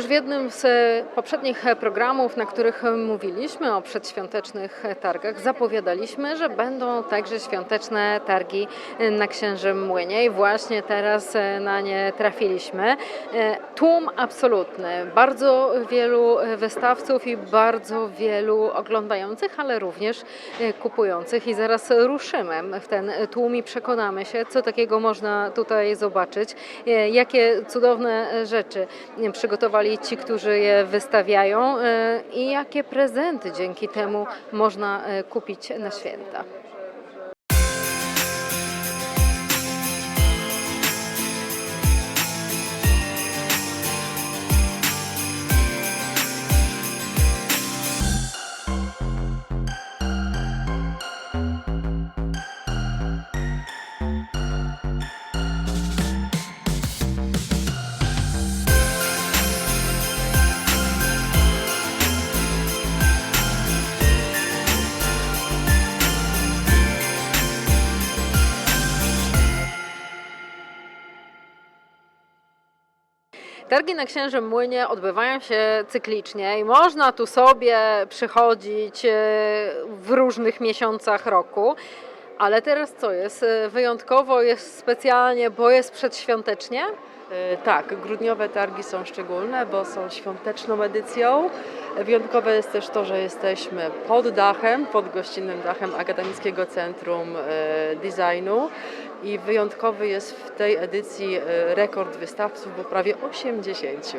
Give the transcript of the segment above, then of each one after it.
Już w jednym z e, poprzednich e, programów, na których mówiliśmy o przedświątecznych e, targach, zapowiadaliśmy, że będą także świąteczne targi na Księżym Młynie. I właśnie teraz na nie trafiliśmy. Tłum absolutny, bardzo wielu wystawców i bardzo wielu oglądających, ale również kupujących. I zaraz ruszymy w ten tłum i przekonamy się, co takiego można tutaj zobaczyć, jakie cudowne rzeczy e, ci, którzy je wystawiają e, i jakie prezenty dzięki temu można e, kupić na święta. Targi na Księżym Młynie odbywają się cyklicznie i można tu sobie przychodzić e, w różnych miesiącach roku. Ale teraz co jest? E, Wyjątkowo jest specjalnie, bo jest przedświątecznie? E, Tak, grudniowe targi są szczególne, bo są świąteczną edycją. Wyjątkowe jest też to, że jesteśmy pod dachem, pod gościnnym dachem Akademickiego Centrum e, Designu i wyjątkowy jest w tej edycji e, rekord wystawców, bo prawie 80.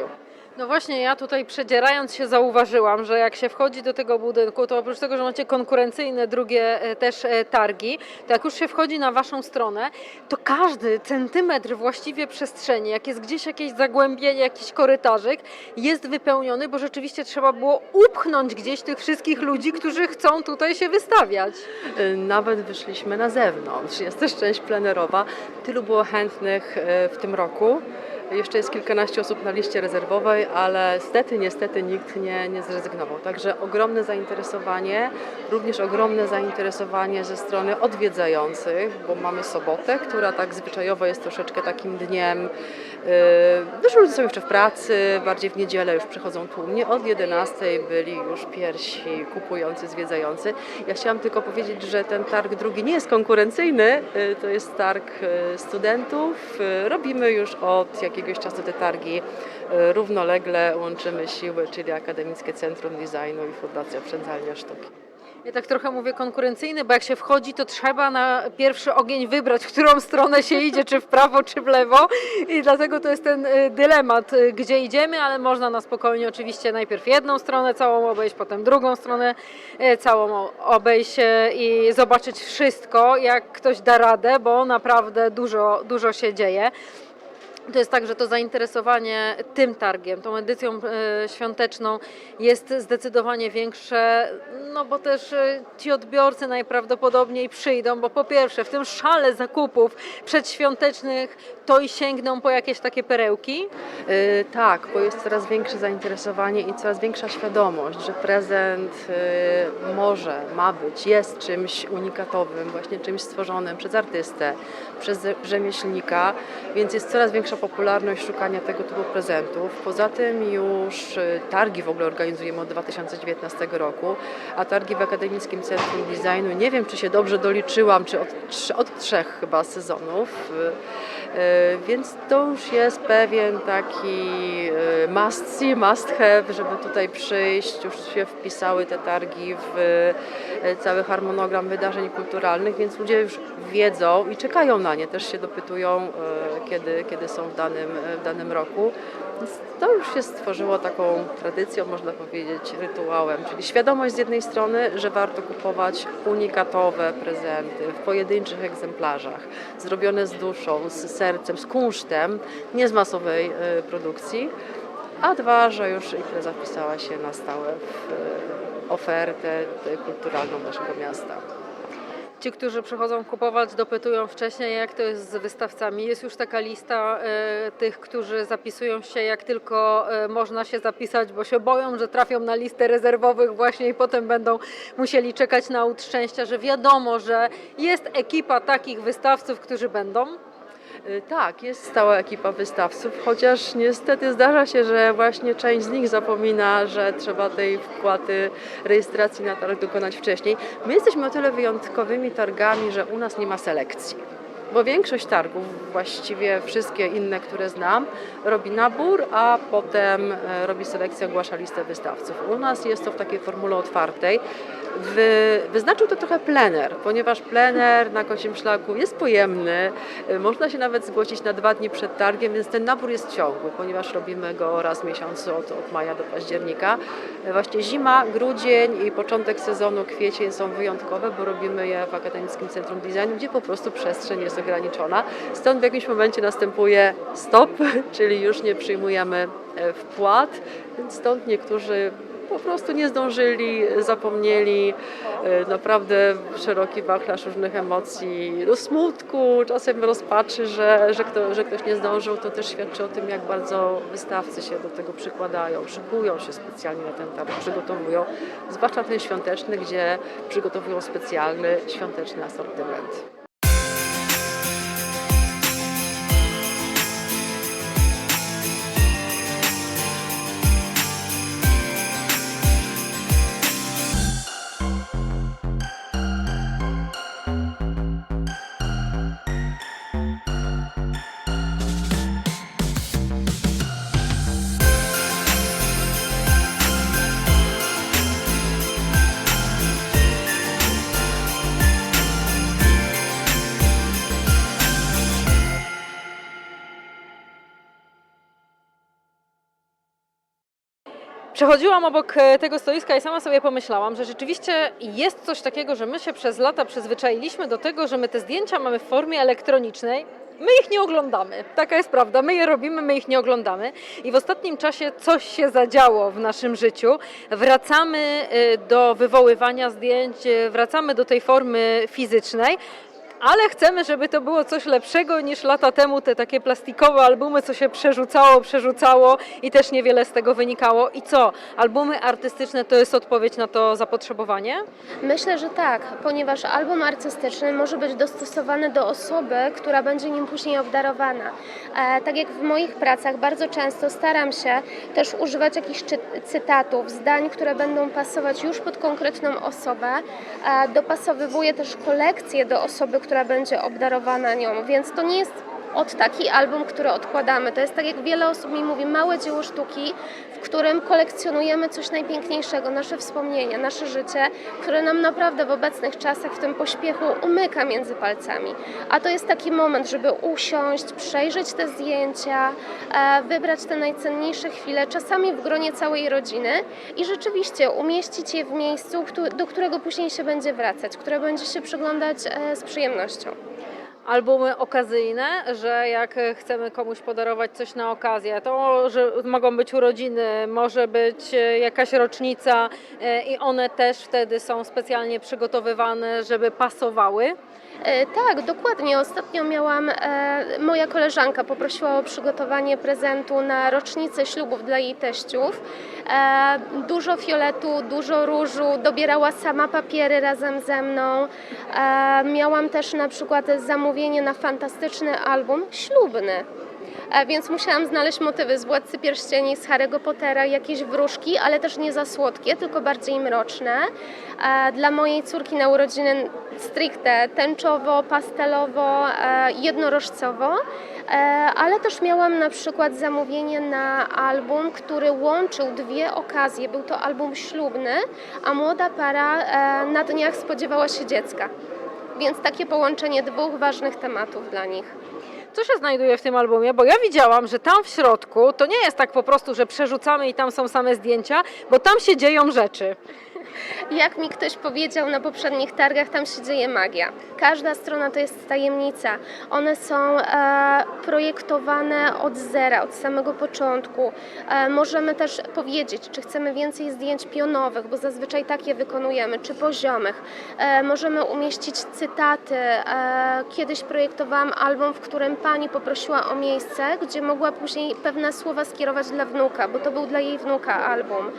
No właśnie, ja tutaj przedzierając się zauważyłam, że jak się wchodzi do tego budynku, to oprócz tego, że macie konkurencyjne drugie e, też e, targi, to jak już się wchodzi na waszą stronę, to każdy centymetr właściwie przestrzeni, jak jest gdzieś jakieś zagłębienie, jakiś korytarzyk, jest wypełniony, bo rzeczywiście trzeba było upchnąć gdzieś tych wszystkich ludzi, którzy chcą tutaj się wystawiać. E, Nawet wyszliśmy na zewnątrz. Jest też część plenerowa. Tylu było chętnych w tym roku. Jeszcze jest kilkanaście osób na liście rezerwowej, ale niestety, niestety nikt nie, nie zrezygnował. Także ogromne zainteresowanie, również ogromne zainteresowanie ze strony odwiedzających, bo mamy sobotę, która tak zwyczajowo jest troszeczkę takim dniem. Yy, Dużo ludzi są jeszcze w pracy, bardziej w niedzielę już przychodzą tłumnie. Od 11 byli już pierwsi kupujący, zwiedzający. Ja chciałam tylko powiedzieć, że ten targ drugi nie jest konkurencyjny, yy, to jest targ yy, studentów. Yy, Robimy już od jakiegoś czasu te targi yy, równolegle, łączymy siły, czyli Akademickie Centrum Designu i Fundacja Przędzalnia Sztuki. Ja tak trochę mówię konkurencyjny, bo jak się wchodzi, to trzeba na pierwszy ogień wybrać, w którą stronę się idzie, czy w prawo, czy w lewo. I dlatego to jest ten y, dylemat, y, gdzie idziemy, ale można na spokojnie oczywiście najpierw jedną stronę całą obejść, potem drugą stronę całą obejść i zobaczyć wszystko, jak ktoś da radę, bo naprawdę dużo, dużo się dzieje. To jest tak, że to zainteresowanie tym targiem, tą edycją e, świąteczną jest zdecydowanie większe, no bo też e, ci odbiorcy najprawdopodobniej przyjdą, bo po pierwsze w tym szale zakupów przedświątecznych to i sięgną po jakieś takie perełki. Yy, tak, bo jest coraz większe zainteresowanie i coraz większa świadomość, że prezent yy, może, ma być, jest czymś unikatowym, właśnie czymś stworzonym przez artystę, przez rzemieślnika, więc jest coraz większa popularność szukania tego typu prezentów. Poza tym już yy, targi w ogóle organizujemy od 2019 roku, a targi w Akademickim Centrum Designu, nie wiem czy się dobrze doliczyłam, czy od, od trzech chyba sezonów. E, Więc to już jest pewien taki e, must see, must have, żeby tutaj przyjść. Już się wpisały te targi w e, cały harmonogram wydarzeń kulturalnych, więc ludzie już wiedzą i czekają na nie, też się dopytują, kiedy, kiedy są w danym, w danym roku. Więc to już się stworzyło taką tradycją, można powiedzieć, rytuałem, czyli świadomość z jednej strony, że warto kupować unikatowe prezenty w pojedynczych egzemplarzach, zrobione z duszą, z sercem, z kunsztem, nie z masowej e, produkcji, a dwa, że już impreza wpisała się na stałe w e, ofertę e, kulturalną naszego miasta. Ci, którzy przychodzą kupować, dopytują wcześniej, jak to jest z wystawcami. Jest już taka lista e, tych, którzy zapisują się, jak tylko e, można się zapisać, bo się boją, że trafią na listę rezerwowych właśnie i potem będą musieli czekać na łód szczęścia, że wiadomo, że jest ekipa takich wystawców, którzy będą. Y, Tak, jest stała ekipa wystawców, chociaż niestety zdarza się, że właśnie część z nich zapomina, że trzeba tej wpłaty rejestracji na targ dokonać wcześniej. My jesteśmy o tyle wyjątkowymi targami, że u nas nie ma selekcji. Bo większość targów, właściwie wszystkie inne, które znam, robi nabór, a potem e, robi selekcję, ogłasza listę wystawców. U nas jest to w takiej formule otwartej. Wy, wyznaczył to trochę plener, ponieważ plener na Kocim Szlaku jest pojemny, y, można się nawet zgłosić na dwa dni przed targiem, więc ten nabór jest ciągły, ponieważ robimy go raz w miesiącu od, od maja do października. Y, Właśnie zima, grudzień i początek sezonu kwiecień są wyjątkowe, bo robimy je w Akademickim Centrum Designu, gdzie po prostu przestrzeń jest ograniczona. Stąd w jakimś momencie następuje stop, czyli już nie przyjmujemy e, wpłat, stąd niektórzy po prostu nie zdążyli, zapomnieli. E, Naprawdę szeroki wachlarz różnych emocji, no smutku, czasem rozpaczy, że, że, kto, że ktoś nie zdążył. To też świadczy o tym, jak bardzo wystawcy się do tego przykładają, szykują się specjalnie na ten targ, przygotowują. Zwłaszcza ten świąteczny, gdzie przygotowują specjalny świąteczny asortyment. Przechodziłam obok e, tego stoiska i sama sobie pomyślałam, że rzeczywiście jest coś takiego, że my się przez lata przyzwyczailiśmy do tego, że my te zdjęcia mamy w formie elektronicznej. My ich nie oglądamy. Taka jest prawda. My je robimy, my ich nie oglądamy. I w ostatnim czasie coś się zadziało w naszym życiu. Wracamy e, do wywoływania zdjęć, e, wracamy do tej formy fizycznej. Ale chcemy, żeby to było coś lepszego niż lata temu te takie plastikowe albumy, co się przerzucało, przerzucało i też niewiele z tego wynikało. I co? Albumy artystyczne to jest odpowiedź na to zapotrzebowanie? Myślę, że tak, ponieważ album artystyczny może być dostosowany do osoby, która będzie nim później obdarowana. E, tak jak w moich pracach bardzo często staram się też używać jakichś czy- cytatów, zdań, które będą pasować już pod konkretną osobę. E, dopasowywuję też kolekcję do osoby, która będzie obdarowana nią, więc to nie jest od taki album, który odkładamy. To jest tak jak wiele osób mi mówi, małe dzieło sztuki, w którym kolekcjonujemy coś najpiękniejszego, nasze wspomnienia, nasze życie, które nam naprawdę w obecnych czasach, w tym pośpiechu umyka między palcami. A to jest taki moment, żeby usiąść, przejrzeć te zdjęcia, e, wybrać te najcenniejsze chwile, czasami w gronie całej rodziny i rzeczywiście umieścić je w miejscu, do którego później się będzie wracać, które będzie się przyglądać e, z przyjemnością. Albumy okazyjne, że jak chcemy komuś podarować coś na okazję, to że mogą być urodziny, może być e, jakaś rocznica e, i one też wtedy są specjalnie przygotowywane, żeby pasowały. E, Tak, dokładnie. Ostatnio miałam, moja koleżanka poprosiła o przygotowanie prezentu na rocznicę ślubów dla jej teściów. Dużo fioletu, dużo różu, dobierała sama papiery razem ze mną. Miałam też na przykład zamówienie na fantastyczny album ślubny. E, Więc musiałam znaleźć motywy z Władcy Pierścieni, z Harry'ego Pottera, jakieś wróżki, ale też nie za słodkie, tylko bardziej mroczne. E, Dla mojej córki na urodziny stricte tęczowo, pastelowo, e, jednorożcowo. Ale też miałam na przykład zamówienie na album, który łączył dwie okazje. Był to album ślubny, a młoda para na dniach spodziewała się dziecka. Więc takie połączenie dwóch ważnych tematów dla nich. Co się znajduje w tym albumie? Bo ja widziałam, że tam w środku to nie jest tak po prostu, że przerzucamy i tam są same zdjęcia, bo tam się dzieją rzeczy. Jak mi ktoś powiedział na poprzednich targach, tam się dzieje magia. Każda strona to jest tajemnica. One są e, projektowane od zera, od samego początku. E, możemy też powiedzieć, czy chcemy więcej zdjęć pionowych, bo zazwyczaj takie wykonujemy, czy poziomych. E, możemy umieścić cytaty. E, kiedyś projektowałam album, w którym pani poprosiła o miejsce, gdzie mogła później pewne słowa skierować dla wnuka, bo to był dla jej wnuka album.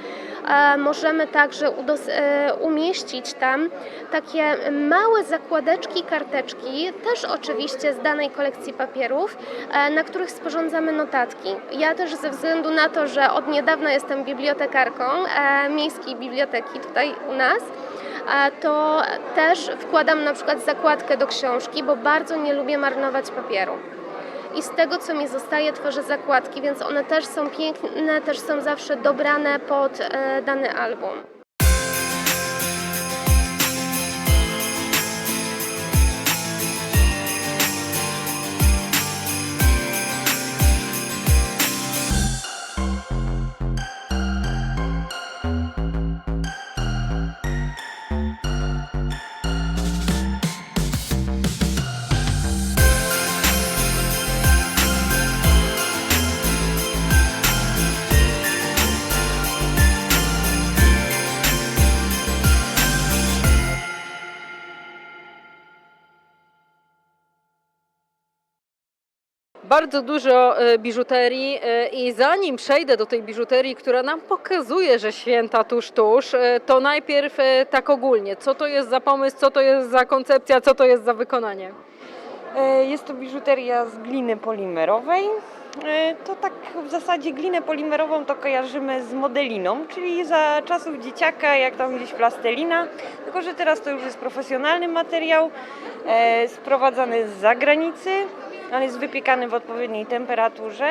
E, możemy także udos- e, umieścić tam takie małe zakładeczki, karteczki, też oczywiście z danej kolekcji papierów, e, na których sporządzamy notatki. Ja też ze względu na to, że od niedawna jestem bibliotekarką e, miejskiej biblioteki tutaj u nas, a to też wkładam na przykład zakładkę do książki, bo bardzo nie lubię marnować papieru. I z tego, co mi zostaje, tworzę zakładki, więc one też są piękne, też są zawsze dobrane pod e, dany album. Bardzo dużo e, biżuterii e, i zanim przejdę do tej biżuterii, która nam pokazuje, że święta tuż, tuż, e, to najpierw tak ogólnie, co to jest za pomysł, co to jest za koncepcja, co to jest za wykonanie? Jest to biżuteria z gliny polimerowej. To tak w zasadzie glinę polimerową to kojarzymy z modeliną, czyli za czasów dzieciaka, jak tam gdzieś plastelina, tylko że teraz to już jest profesjonalny materiał, sprowadzany z zagranicy, ale jest wypiekany w odpowiedniej temperaturze,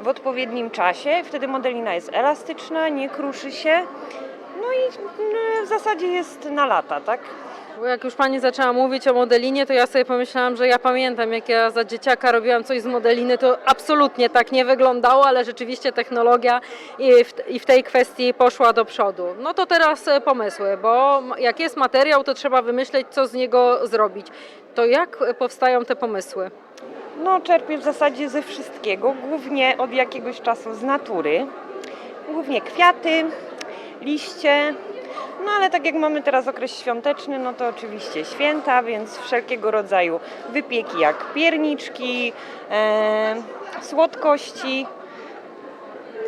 w odpowiednim czasie. Wtedy modelina jest elastyczna, nie kruszy się. No i no, w zasadzie jest na lata, tak? Bo jak już Pani zaczęła mówić o modelinie, to ja sobie pomyślałam, że ja pamiętam, jak ja za dzieciaka robiłam coś z modeliny, to absolutnie tak nie wyglądało, ale rzeczywiście technologia i w, i w tej kwestii poszła do przodu. No to teraz e, pomysły, bo jak jest materiał, to trzeba wymyśleć, co z niego zrobić. To jak e, powstają te pomysły? No, czerpię w zasadzie ze wszystkiego, głównie od jakiegoś czasu z natury. Głównie kwiaty, liście. No ale tak jak mamy teraz okres świąteczny, no to oczywiście święta, więc wszelkiego rodzaju wypieki jak pierniczki, e, słodkości.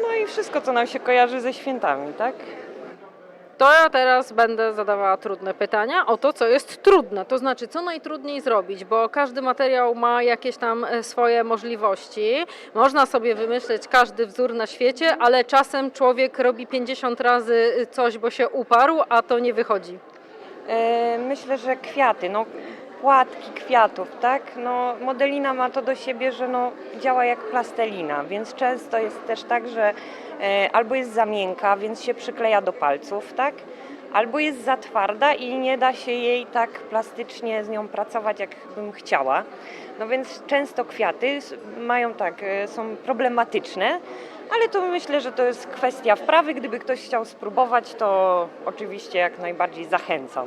No i wszystko, co nam się kojarzy ze świętami, tak? To ja teraz będę zadawała trudne pytania o to, co jest trudne. To znaczy, co najtrudniej zrobić, bo każdy materiał ma jakieś tam e, swoje możliwości. Można sobie wymyśleć każdy wzór na świecie, ale czasem człowiek robi 50 razy coś, bo się uparł, a to nie wychodzi. E, Myślę, że kwiaty, no płatki kwiatów, tak? No, modelina ma to do siebie, że no, działa jak plastelina, więc często jest też tak, że e, albo jest za miękka, więc się przykleja do palców, tak? Albo jest za twarda i nie da się jej tak plastycznie z nią pracować, jak bym chciała. No więc często kwiaty mają tak, e, są problematyczne, ale to myślę, że to jest kwestia wprawy. Gdyby ktoś chciał spróbować, to oczywiście jak najbardziej zachęcam.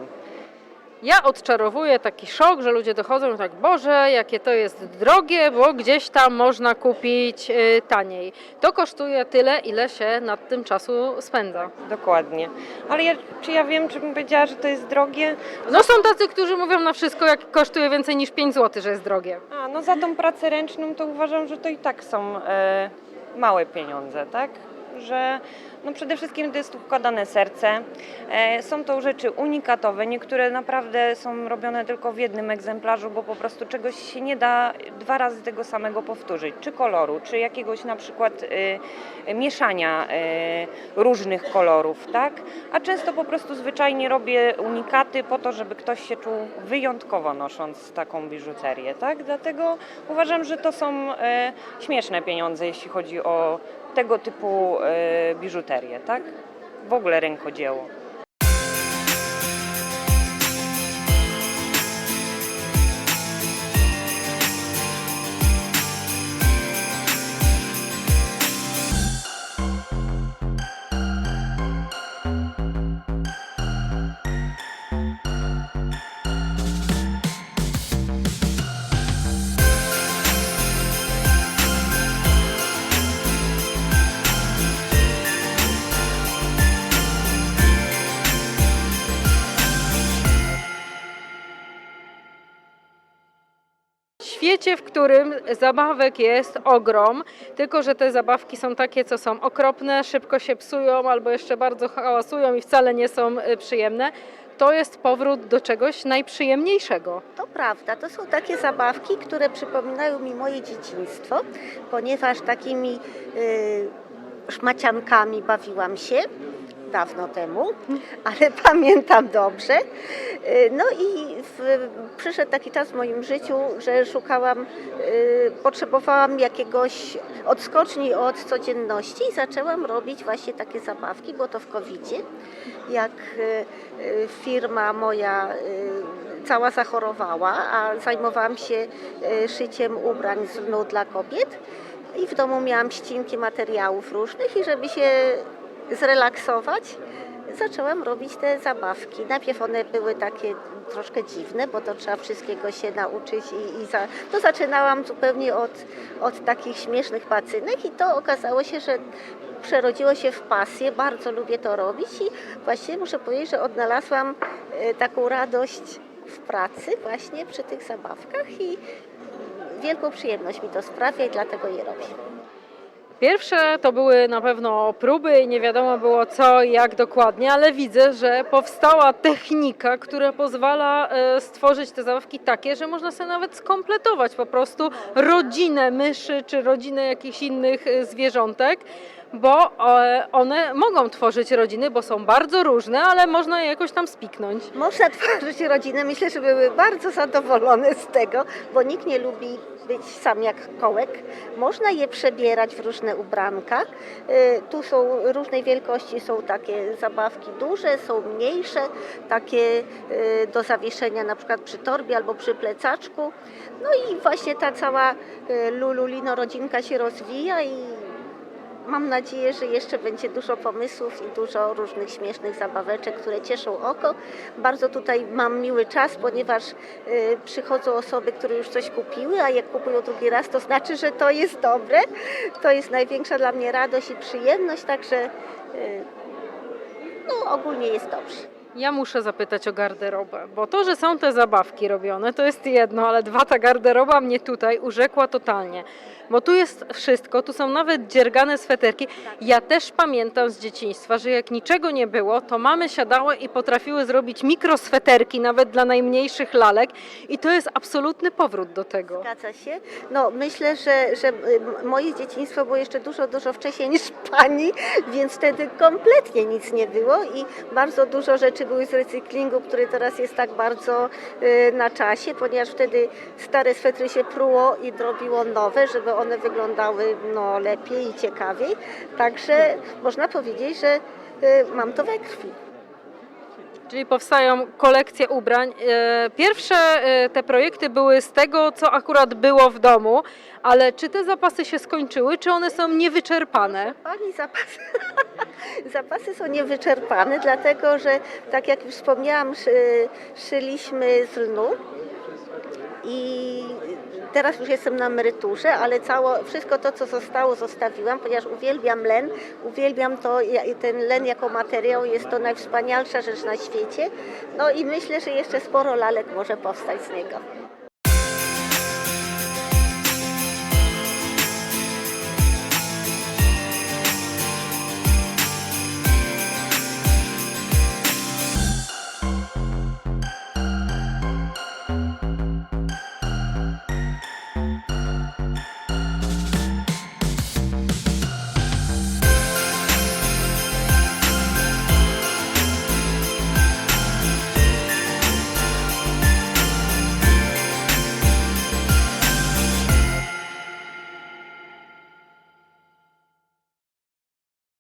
Ja odczarowuję taki szok, że ludzie dochodzą i tak, Boże, jakie to jest drogie, bo gdzieś tam można kupić y, taniej. To kosztuje tyle, ile się nad tym czasu spędza. Dokładnie. Ale ja, czy ja wiem, czy bym powiedziała, że to jest drogie? No są tacy, którzy mówią na wszystko, jak kosztuje więcej niż 5 zł, że jest drogie. A, no za tą pracę ręczną to uważam, że to i tak są e, małe pieniądze, tak? Że no przede wszystkim to jest tu wkładane serce. E, są to rzeczy unikatowe. Niektóre naprawdę są robione tylko w jednym egzemplarzu, bo po prostu czegoś się nie da dwa razy tego samego powtórzyć. Czy koloru, czy jakiegoś na przykład e, mieszania e, różnych kolorów, tak? A często po prostu zwyczajnie robię unikaty po to, żeby ktoś się czuł wyjątkowo nosząc taką biżuterię, tak? Dlatego uważam, że to są e, śmieszne pieniądze, jeśli chodzi o tego typu e, biżuterię, tak? W ogóle rękodzieło. Świecie, w którym zabawek jest ogrom, tylko że te zabawki są takie, co są okropne, szybko się psują albo jeszcze bardzo hałasują i wcale nie są y, przyjemne, to jest powrót do czegoś najprzyjemniejszego. To prawda, to są takie zabawki, które przypominają mi moje dzieciństwo, ponieważ takimi y, szmaciankami bawiłam się dawno temu, ale pamiętam dobrze. Y, No i w, przyszedł taki czas w moim życiu, że szukałam, y, potrzebowałam jakiegoś odskoczni od codzienności i zaczęłam robić właśnie takie zabawki, było to w covid jak y, firma moja cała zachorowała, a zajmowałam się szyciem ubrań z dla kobiet i w domu miałam ścinki materiałów różnych i żeby się zrelaksować, zaczęłam robić te zabawki. Najpierw one były takie troszkę dziwne, bo to trzeba wszystkiego się nauczyć i, i za, to zaczynałam zupełnie od, od takich śmiesznych pacynek i to okazało się, że przerodziło się w pasję, bardzo lubię to robić i właściwie muszę powiedzieć, że odnalazłam e, taką radość w pracy właśnie przy tych zabawkach i wielką przyjemność mi to sprawia i dlatego je robię. Pierwsze to były na pewno próby i nie wiadomo było co i jak dokładnie, ale widzę, że powstała technika, która pozwala e, stworzyć te zabawki takie, że można sobie nawet skompletować po prostu rodzinę myszy czy rodzinę jakichś innych e, zwierzątek. Bo e, one mogą tworzyć rodziny, bo są bardzo różne, ale można je jakoś tam spiknąć. Można tworzyć rodzinę. Myślę, że były bardzo zadowolone z tego, bo nikt nie lubi być sam jak kołek. Można je przebierać w różne ubranka. Y, Tu są różnej wielkości, są takie zabawki duże, są mniejsze, takie y, do zawieszenia na przykład przy torbie albo przy plecaczku. No i właśnie ta cała Lululino rodzinka się rozwija i Mam nadzieję, że jeszcze będzie dużo pomysłów i dużo różnych śmiesznych zabaweczek, które cieszą oko. Bardzo tutaj mam miły czas, ponieważ y, przychodzą osoby, które już coś kupiły, a jak kupują drugi raz, to znaczy, że to jest dobre. To jest największa dla mnie radość i przyjemność, także y, no, ogólnie jest dobrze. Ja muszę zapytać o garderobę, bo to, że są te zabawki robione, to jest jedno, ale dwa, ta garderoba mnie tutaj urzekła totalnie. Bo tu jest wszystko, tu są nawet dziergane sweterki. Ja też pamiętam z dzieciństwa, że jak niczego nie było, to mamy siadały i potrafiły zrobić mikrosweterki nawet dla najmniejszych lalek i to jest absolutny powrót do tego. Zgadza się. No myślę, że, że y, moje dzieciństwo było jeszcze dużo, dużo wcześniej niż pani, więc wtedy kompletnie nic nie było i bardzo dużo rzeczy były z recyklingu, który teraz jest tak bardzo y, na czasie, ponieważ wtedy stare swetry się pruło i robiło nowe, żeby one wyglądały no, lepiej i ciekawiej. Także można powiedzieć, że y, mam to we krwi. Czyli powstają kolekcje ubrań. E, Pierwsze e, te projekty były z tego, co akurat było w domu, ale czy te zapasy się skończyły, czy one są niewyczerpane? Pani zapasy, zapasy są niewyczerpane, dlatego że, tak jak już wspomniałam, szy, szyliśmy z lnu i teraz już jestem na emeryturze, ale cało, wszystko to, co zostało, zostawiłam, ponieważ uwielbiam len, uwielbiam to, ten len jako materiał, jest to najwspanialsza rzecz na świecie. No i myślę, że jeszcze sporo lalek może powstać z niego.